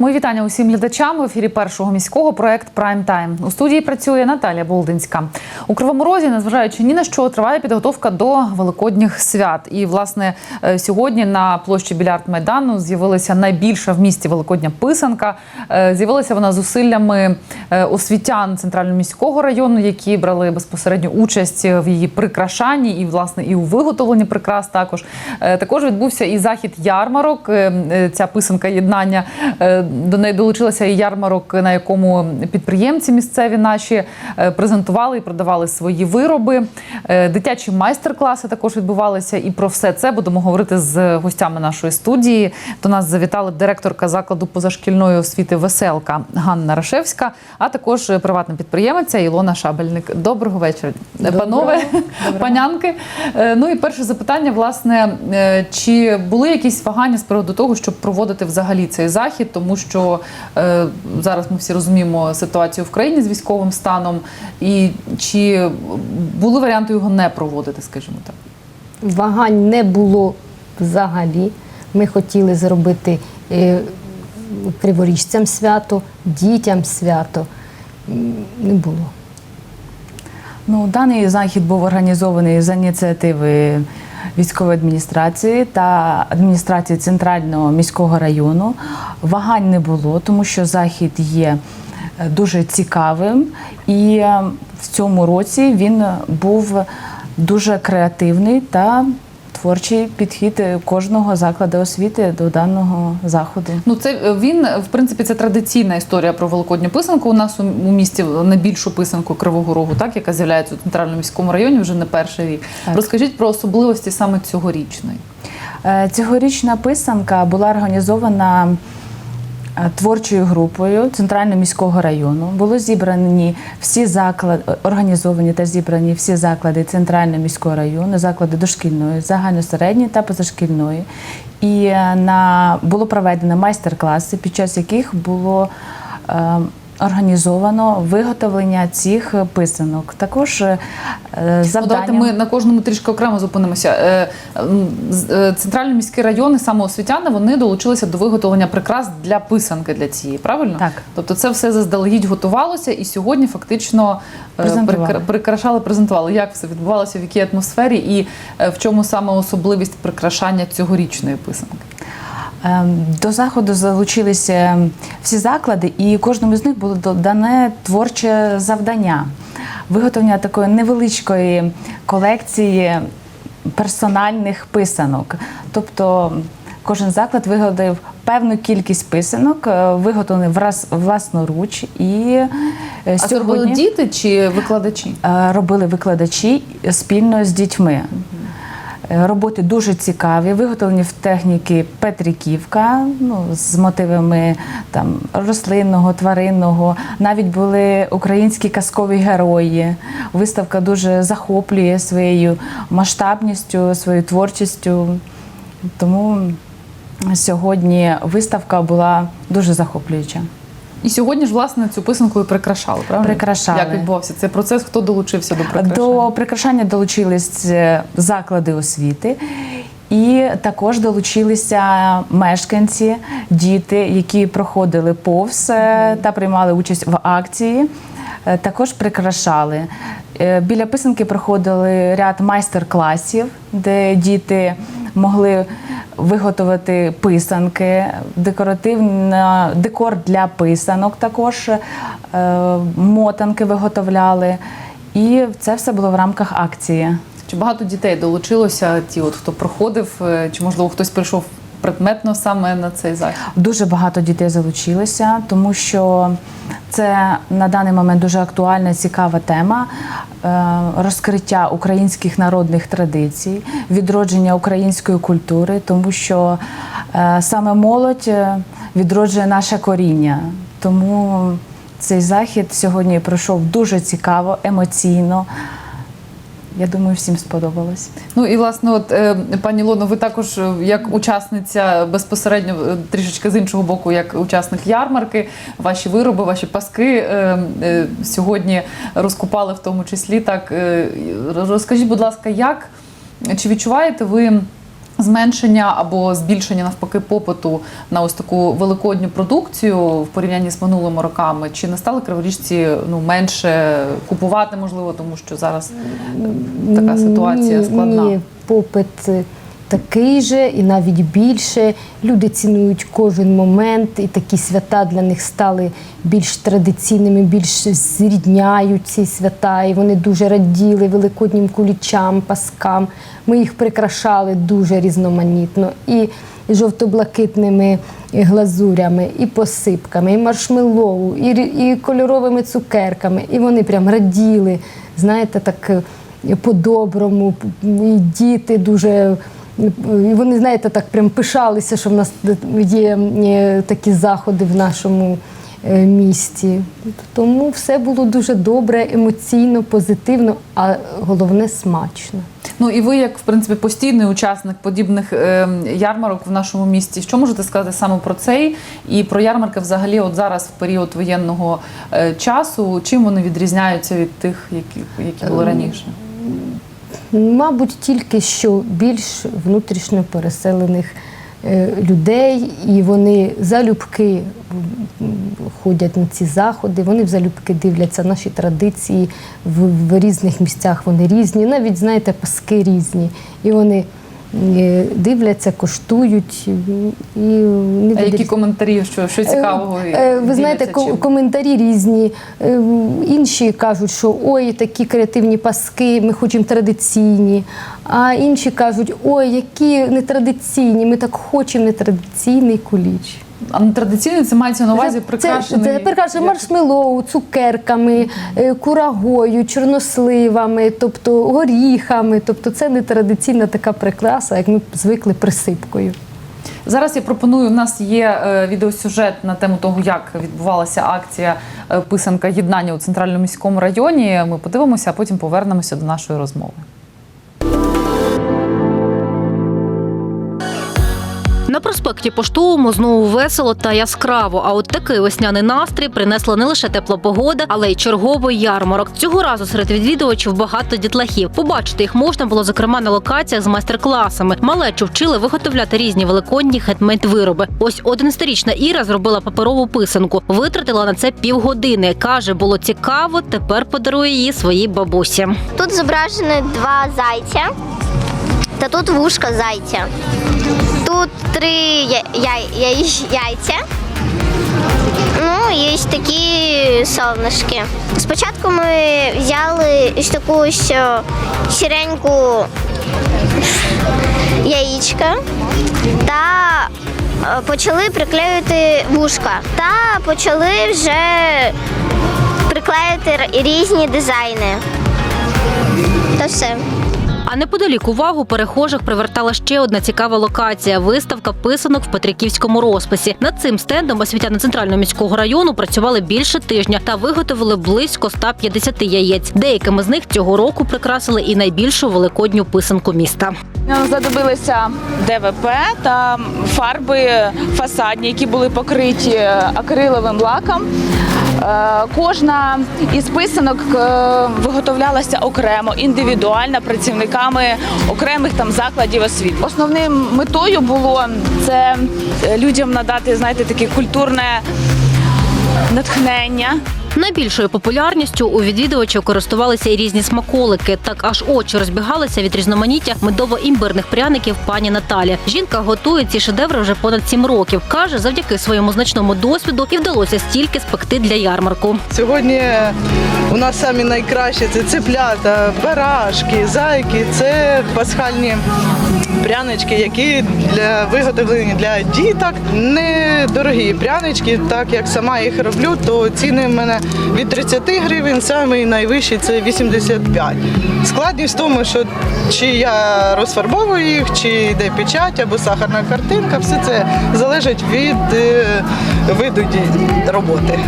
Мої вітання усім глядачам в ефірі першого міського проект Прайм Тайм. У студії працює Наталія Болдинська. У Кривому Розі, незважаючи ні на що, триває підготовка до великодніх свят. І власне е, сьогодні на площі Білярд Майдану з'явилася найбільша в місті великодня писанка. Е, З'явилася вона зусиллями е, освітян центрального міського району, які брали безпосередню участь в її прикрашанні і власне і у виготовленні прикрас. Також також відбувся і захід ярмарок. Ця писанка єднання до неї долучилася і ярмарок, на якому підприємці місцеві наші е, презентували і продавали свої вироби. Е, Дитячі майстер-класи також відбувалися. І про все це будемо говорити з гостями нашої студії. До нас завітала директорка закладу позашкільної освіти Веселка Ганна Рашевська, а також приватна підприємиця Ілона Шабельник. Доброго вечора, Доброго. панове, панянки. Е, Ну і перше запитання, власне, чи були якісь вагання з приводу того, щоб проводити взагалі цей захід, тому що е, зараз ми всі розуміємо ситуацію в країні з військовим станом, і чи були варіанти його не проводити, скажімо так? Вагань не було взагалі. Ми хотіли зробити е, криворіжцям свято, дітям свято. Не було. Ну, даний захід був організований за ініціативи військової адміністрації та адміністрації центрального міського району. Вагань не було, тому що захід є е, дуже цікавим, і е, в цьому році він був дуже креативний та творчий підхід кожного закладу освіти до даного заходу. Ну, це е, він, в принципі, це традиційна історія про великодню писанку. У нас у, місті найбільшу писанку Кривого Рогу, так, яка з'являється у центральному міському районі вже не перший рік. Так. Розкажіть про особливості саме цьогорічної. Е, Цьогорічна писанка була організована е, творчою групою Центрального міського району. Були зібрані всі заклади, організовані та зібрані всі заклади Центрального міського району, заклади дошкільної, загальносередньої та позашкільної. І е, на було проведено майстер-класи, під час яких було е, Організовано виготовлення цих писанок. Також е, Ну, завдання... давайте ми на кожному трішки окремо зупинимося. Е, е, Центральні міські райони, саме освітяни, вони долучилися до виготовлення прикрас для писанки для цієї, правильно? Так. Тобто це все заздалегідь готувалося і сьогодні фактично Презентували. прикрашали, презентували. Як все відбувалося, в якій атмосфері і в чому саме особливість прикрашання цьогорічної писанки? Ем, До заходу залучилися всі заклади, і кожному з них було дане творче завдання виготовлення такої невеличкої колекції персональних писанок. Тобто кожен заклад виготовив певну кількість писанок, е, виготовлених враз власноруч. І е, А це робили діти чи викладачі? е, робили викладачі спільно з дітьми. Е, Роботи дуже цікаві, виготовлені в техніки Петриківка, ну, з мотивами там, рослинного, тваринного. Навіть були українські казкові герої. Виставка дуже захоплює своєю масштабністю, своєю творчістю. Тому сьогодні виставка була дуже захоплююча. І сьогодні ж власне цю писанку і прикрашали, правильно? Прикрашали. Як відбувався цей процес? Хто долучився до прикрашання? До прикрашання долучились е, заклади освіти. І також долучилися мешканці, діти, які проходили повз е, та приймали участь в акції. Е, Також прикрашали. Біля писанки проходили ряд майстер-класів, де діти могли виготовити писанки, декоративна декор для писанок також е, мотанки виготовляли. І це все було в рамках акції. Чи багато дітей долучилося? Ті, от хто проходив, е, чи можливо хтось прийшов предметно саме на цей захід? Дуже багато дітей залучилося, тому що це на даний момент дуже актуальна, цікава тема розкриття українських народних традицій, відродження української культури, тому що е, саме молодь е, відроджує наше коріння. Тому цей захід сьогодні пройшов дуже цікаво, емоційно. Я думаю, всім сподобалось. Ну і власне, от е, пані Лоно, ви також е, як учасниця безпосередньо е, трішечки з іншого боку, як учасник ярмарки, ваші вироби, ваші паски сьогодні розкупали в тому числі. Так розкажіть, будь ласка, як чи відчуваєте ви? Зменшення або збільшення навпаки попиту на ось таку великодню продукцію в порівнянні з минулими роками? Чи не стали криворіжці ну менше купувати, можливо, тому що зараз е, така ситуація складна? Ні, попит такий же і навіть більше. Люди цінують кожен момент, і такі свята для них стали більш традиційними, більш зрідняють ці свята. І вони дуже раділи великоднім кулічам, паскам. Ми їх прикрашали дуже різноманітно. І жовто-блакитними глазурями, і посипками, і маршмеллоу, і, і кольоровими цукерками. І вони прям раділи, знаєте, так по-доброму. І діти дуже. І вони, знаєте, так прям пишалися, що в нас є такі заходи в нашому е, місті. Тому все було дуже добре, емоційно, позитивно, а головне смачно. Ну і ви, як в принципі постійний учасник подібних е, ярмарок в нашому місті, що можете сказати саме про цей і про ярмарки взагалі, от зараз в період воєнного е, часу, чим вони відрізняються від тих, які, які були раніше? Мабуть, тільки що більш внутрішньо переселених е, людей, і вони залюбки ходять на ці заходи, вони залюбки дивляться наші традиції в, в різних місцях. Вони різні, навіть знаєте, паски різні. І вони дивляться, коштують і не А які коментарі, що, що цікавого? Е, е, Ви знаєте, ко- чим? коментарі різні. Е, Інші кажуть, що ой, такі креативні паски, ми хочемо традиційні. А інші кажуть, ой, які нетрадиційні, ми так хочемо нетрадиційний куліч. А нетрадиційний це мається на увазі Це, прикрашений? це прикрашений як- маршмеллоу, цукерками, е, курагою, чорносливами, тобто горіхами. Тобто це нетрадиційна така прикраса, як ми звикли присипкою. Зараз я пропоную. У нас є е, відеосюжет на тему того, як відбувалася акція е, писанка єднання у центральному міському районі. Ми подивимося, а потім повернемося до нашої розмови. На проспекті Поштовому знову весело та яскраво. А от такий весняний настрій принесла не лише тепла погода, але й черговий ярмарок. Цього разу серед відвідувачів багато дітлахів. Побачити їх можна було зокрема на локаціях з майстер-класами. Малечу вчили виготовляти різні великодні хендмейд-вироби. Ось 11-річна Іра зробила паперову писанку. Витратила на це півгодини. каже, було цікаво. Тепер подарує її своїй бабусі. Тут зображені два зайця та тут вушка зайця. Тут три я- яй- яйця. Ну, є такі солнышки. Спочатку ми взяли ось таку сіреньку яєчка та почали приклеювати вушка. Та почали вже приклеїти різні дизайни. Та все. А неподалік увагу перехожих привертала ще одна цікава локація виставка писанок в Петриківському розписі. Над цим стендом освітяни центрального міського району працювали більше тижня та виготовили близько 150 яєць. Деякими з них цього року прикрасили і найбільшу великодню писанку міста. Нам знадобилися ДВП та фарби фасадні, які були покриті акриловим лаком. Е, Кожна із писанок е, виготовлялася окремо, індивідуально працівниками окремих там закладів освіти. Основним метою було це е, людям надати, знаєте, таке культурне натхнення. Найбільшою популярністю у відвідувачів користувалися і різні смаколики. Так аж очі розбігалися від різноманіття медово-імбирних пряників пані Наталі. Жінка готує ці шедеври вже понад сім років. каже, завдяки своєму значному досвіду і вдалося стільки спекти для ярмарку. Сьогодні у нас самі найкращі це цеплята, барашки, зайки. Це пасхальні прянички, які для виготовлені для діток. Недорогі прянички, так як сама їх роблю, то ціни в мене від 30 гривень, самий найвищий це 85. Складність в тому, що чи я розфарбовую їх, чи йде печать або сахарна картинка, все це залежить від е, виду роботи.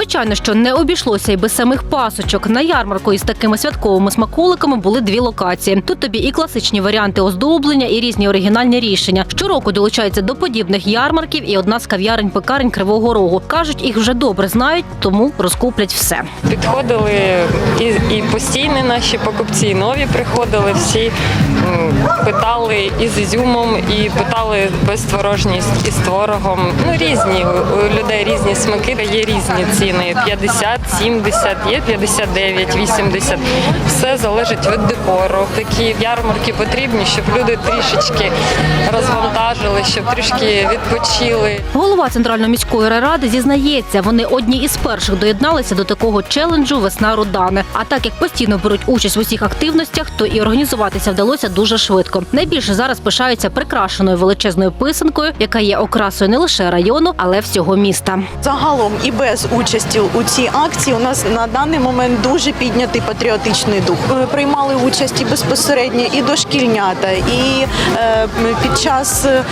Звичайно, що не обійшлося й без самих пасочок. На ярмарку із такими святковими смаколиками були дві локації. Тут тобі і класичні варіанти оздоблення, і різні оригінальні рішення. Щороку долучаються до подібних ярмарків і одна з кав'ярень пекарень Кривого Рогу. кажуть, їх вже добре знають, тому розкуплять все. Підходили і, і постійні наші покупці, і нові приходили, всі питали і ізюмом, і питали безтворожність із творогом. Ну різні у людей різні смаки, є різні ціни: 50, 70, є 59, 80. Все залежить від декору. Такі ярмарки потрібні, щоб люди трішечки розвантажили, щоб трішки відпочили. Голова центральної міської райради зізнається, вони одні із перших доєдналися до такого челенджу Весна Рудани. А так як постійно беруть участь в усіх активностях, то і організуватися вдалося дуже швидко. Найбільше зараз пишаються прикрашеною величезною писанкою, яка є окрасою не лише району, але всього міста. Загалом і без участі у цій акції у нас на даний момент дуже піднятий патріотичний дух. Е, Приймали участь і безпосередньо і дошкільнята, і е, під час е,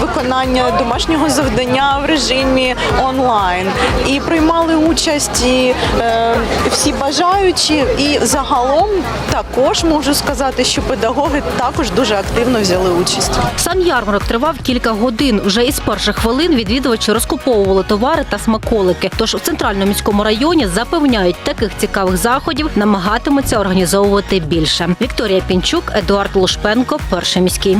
виконання домашнього завдання в режимі онлайн. І приймали участь і, е, всі бажаючі. І загалом також можу сказати, що педагоги також дуже активно взяли участь. Сам ярмарок тривав кілька годин. Вже із перших хвилин відвідувачі розкуповували товари та смаколики. Тож центральному міському районі запевняють, таких цікавих заходів намагатимуться організовувати більше. Вікторія Пінчук, Едуард Лушпенко, перший міський.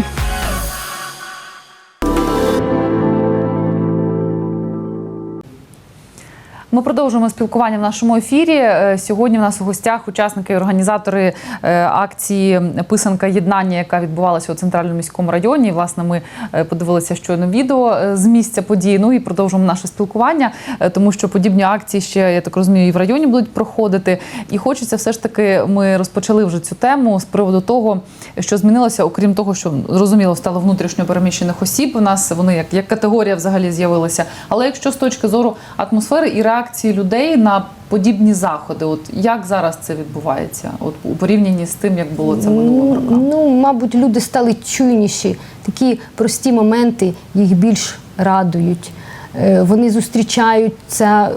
Ми продовжуємо спілкування в нашому ефірі. Е, Сьогодні в нас у гостях учасники і організатори е, акції Писанка єднання, яка відбувалася у центральному міському районі. Власне, ми е, подивилися щойно відео з місця події. Ну і продовжуємо наше спілкування, тому що подібні акції ще я так розумію, і в районі будуть проходити. І хочеться все ж таки, ми розпочали вже цю тему з приводу того, що змінилося, окрім того, що зрозуміло стало внутрішньо переміщених осіб. У нас вони як, як категорія взагалі з'явилися. Але якщо з точки зору атмосфери і реакції людей на подібні заходи, от як зараз це відбувається? От у порівнянні з тим, як було це минулого року? Ну, мабуть, люди стали чуйніші. Такі прості моменти їх більш радують. Е, Вони зустрічаються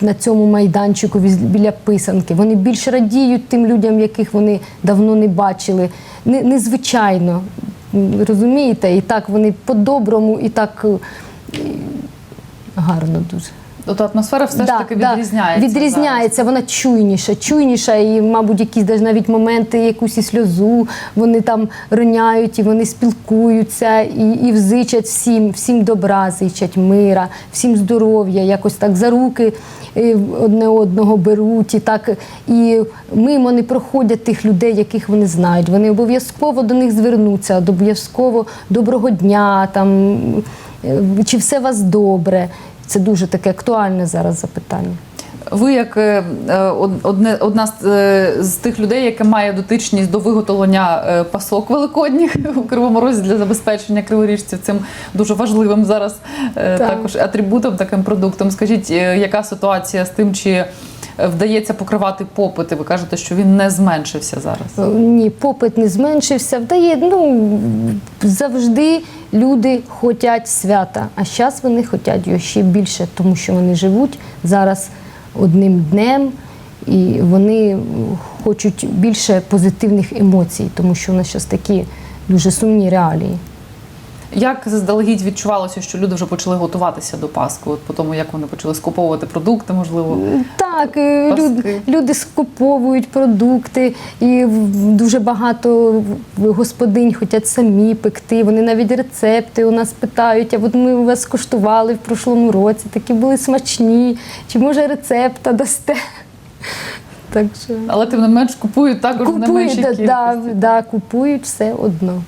на цьому майданчику біля писанки. Вони більш радіють тим людям, яких вони давно не бачили. Незвичайно. Розумієте? І так вони по-доброму, і так е, гарно дуже. Тобто атмосфера все ж таки відрізняється. Відрізняється, вона чуйніша, чуйніша, і, мабуть, якісь навіть моменти, якусь і сльозу, вони там роняють, і вони спілкуються, і, і взичать всім, всім добра, зичать мира, всім здоров'я, якось так за руки е, одне одного беруть. І так і мимо не проходять тих людей, яких вони знають. Вони обов'язково до них звернуться, обов'язково доброго дня, там, чи все у вас добре. Це дуже таке актуальне зараз запитання. Ви як е, е, од- одне одна з, е, з тих людей, яка має дотичність до виготовлення пасок великодніх у Кривому Розі для забезпечення криворіжців цим дуже важливим зараз Так. також атрибутом, таким продуктом. Скажіть, яка ситуація з тим, чи вдається покривати попити? Ви кажете, що він не зменшився зараз. Ні, попит не зменшився. Вдає, ну завжди люди хочуть свята, а зараз вони хочуть його ще більше, тому що вони живуть зараз одним днем. І вони хочуть більше позитивних емоцій, тому що у нас зараз такі дуже сумні реалії. Як заздалегідь відчувалося, що люди вже почали готуватися до Пасхи? От по тому, як вони почали скуповувати продукти, можливо. Так, е, люд, люди скуповують продукти, і дуже багато господинь хочуть самі пекти. Вони навіть рецепти у нас питають. А от ми у вас куштували в прошлому році, такі були смачні. Чи може рецепта дасте? Так що Але тим не менш купують також в не меншій купують, кількості. да, да, да, купують все одно.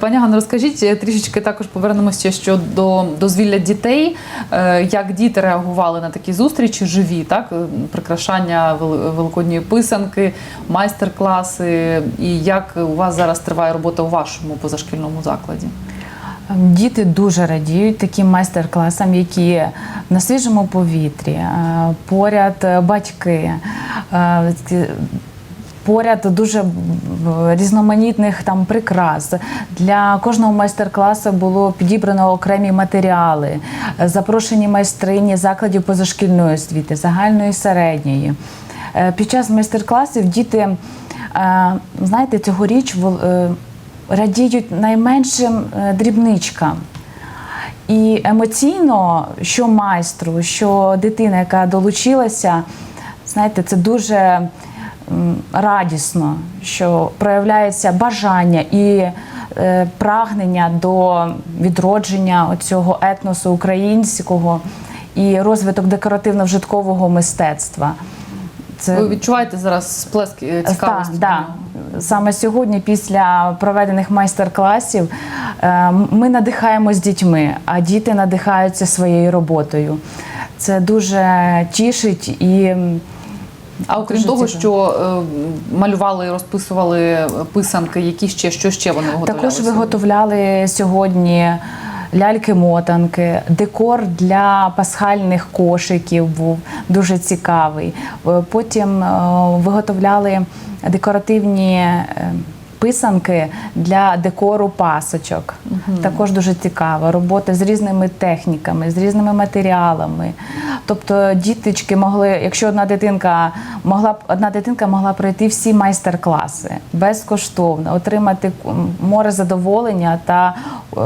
Пані Ганно, розкажіть е, трішечки також повернемося ще до дозвілля дітей. Е, Як діти реагували на такі зустрічі живі, так? Е, Прикрашання великодньої писанки, майстер-класи. І як у вас зараз триває робота у вашому позашкільному закладі? Діти дуже радіють таким майстер-класам, які на свіжому повітрі, е, поряд е, батьки. е, поряд дуже різноманітних там прикрас. Для кожного майстер-класу було підібрано окремі матеріали, запрошені майстрині закладів позашкільної освіти, загальної середньої. Під час майстер-класів діти, знаєте, цьогоріч радіють найменшим е, дрібничкам. І емоційно, що майстру, що дитина, яка долучилася, знаєте, це дуже радісно, що проявляється бажання і е, прагнення до відродження цього етносу українського і розвиток декоративно-вжиткового мистецтва. Це Ви відчуваєте зараз сплеск е, так, цікавості? да. Саме сьогодні, після проведених майстер-класів, е, ми надихаємось дітьми, а діти надихаються своєю роботою. Це дуже тішить і А окрім того, цікаво. що е, малювали розписували е, писанки, які ще що ще вони виготовляли? також сьогодні? виготовляли сьогодні ляльки-мотанки, декор для пасхальних кошиків був дуже цікавий. Е, Потім е, виготовляли декоративні. е, Писанки для декору пасочок. Також дуже цікава. Робота з різними техніками, з різними матеріалами. Тобто діточки могли, якщо одна дитинка могла одна дитинка могла пройти всі майстер-класи безкоштовно, отримати море задоволення та е,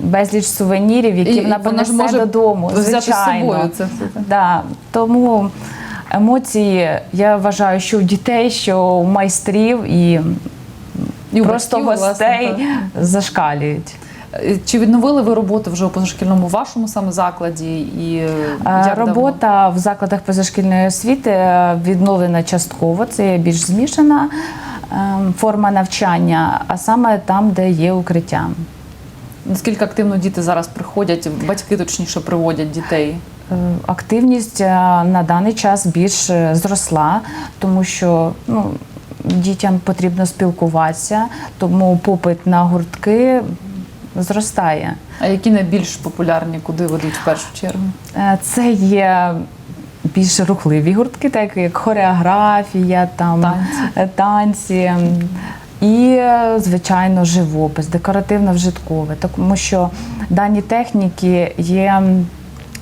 безліч сувенірів, які І- вона і вона може додому. взяти з звичайно. собою це все. Да. Тому емоції, я вважаю, що у дітей, що у майстрів і, І просто батьків, власне, гостей зашкалюють. Чи відновили ви роботу вже у позашкільному вашому саме закладі? І е, як давно? Робота в закладах позашкільної освіти е, відновлена частково. Це є більш змішана е, форма навчання, а саме там, де є укриття. Наскільки активно діти зараз приходять, батьки точніше приводять дітей? Активність на даний час більш зросла, тому що ну, дітям потрібно спілкуватися, тому попит на гуртки зростає. А які найбільш популярні, куди ведуть в першу чергу? Е, Це є більш рухливі гуртки, так як хореографія, там, Танці. е, танці. І, е, звичайно, живопис, декоративно-вжиткове, тому що дані техніки є,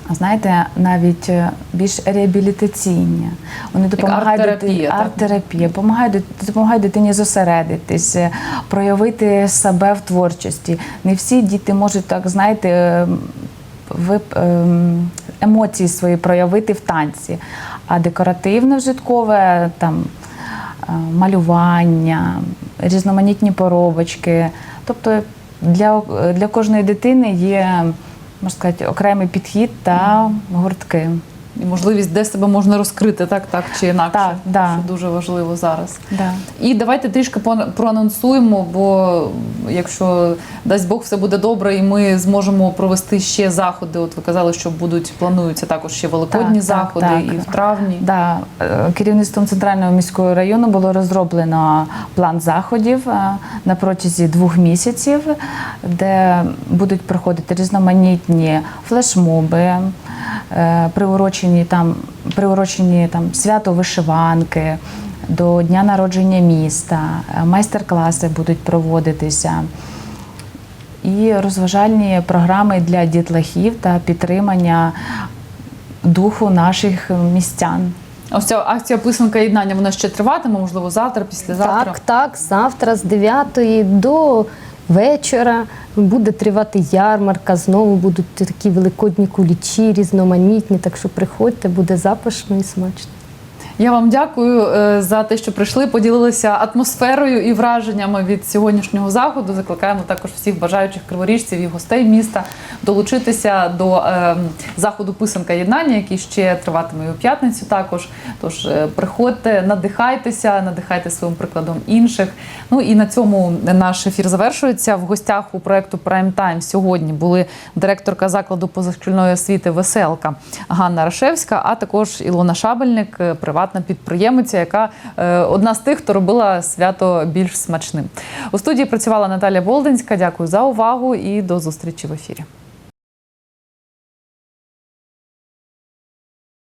знаєте, навіть е, більш реабілітаційні. Вони допомагають арт-терапія, арт-терапія, допомагають, допомагають дитині зосередитись, е, проявити себе в творчості. Не всі діти можуть так, знаєте, е, вип- ем, емоції свої проявити в танці. А декоративно-вжиткове там е, малювання, різноманітні поробочки. Тобто для, для кожної дитини є, можна сказати, окремий підхід та гуртки. І можливість, де себе можна розкрити, так, так чи інакше. Так, да. Що дуже важливо зараз. Да. І давайте трішки проанонсуємо, бо якщо дасть Бог все буде добре, і ми зможемо провести ще заходи. От ви казали, що будуть плануються також ще великодні Так, так, заходи так. і в травні. Да, е, керівництвом центрального міського району було розроблено план заходів е, на протязі двох місяців, де будуть проходити різноманітні флешмоби, приурочені там, приурочені там свято вишиванки. До дня народження міста е, майстер-класи будуть проводитися і розважальні програми для дітлахів та підтримання духу наших містян. Ось ця акція писанка єднання вона ще триватиме, можливо, завтра, післязавтра. Так, так, завтра з 9 до вечора буде тривати ярмарка. Знову будуть такі великодні кулічі, різноманітні. Так що приходьте, буде запашно і смачно. Я вам дякую е, за те, що прийшли, поділилися атмосферою і враженнями від сьогоднішнього заходу. Закликаємо також всіх бажаючих криворіжців і гостей міста долучитися до е, заходу писанка єднання, який ще триватиме у п'ятницю. Також тож е, приходьте, надихайтеся, надихайте своїм прикладом інших. Ну і на цьому наш ефір завершується. В гостях у проекту Prime Time сьогодні були директорка закладу позашкільної освіти Веселка Ганна Рашевська, а також Ілона Шабельник, е, приватна підприємиця, яка е, одна з тих, хто робила свято більш смачним. У студії працювала Наталя Болдинська. Дякую за увагу і до зустрічі в ефірі.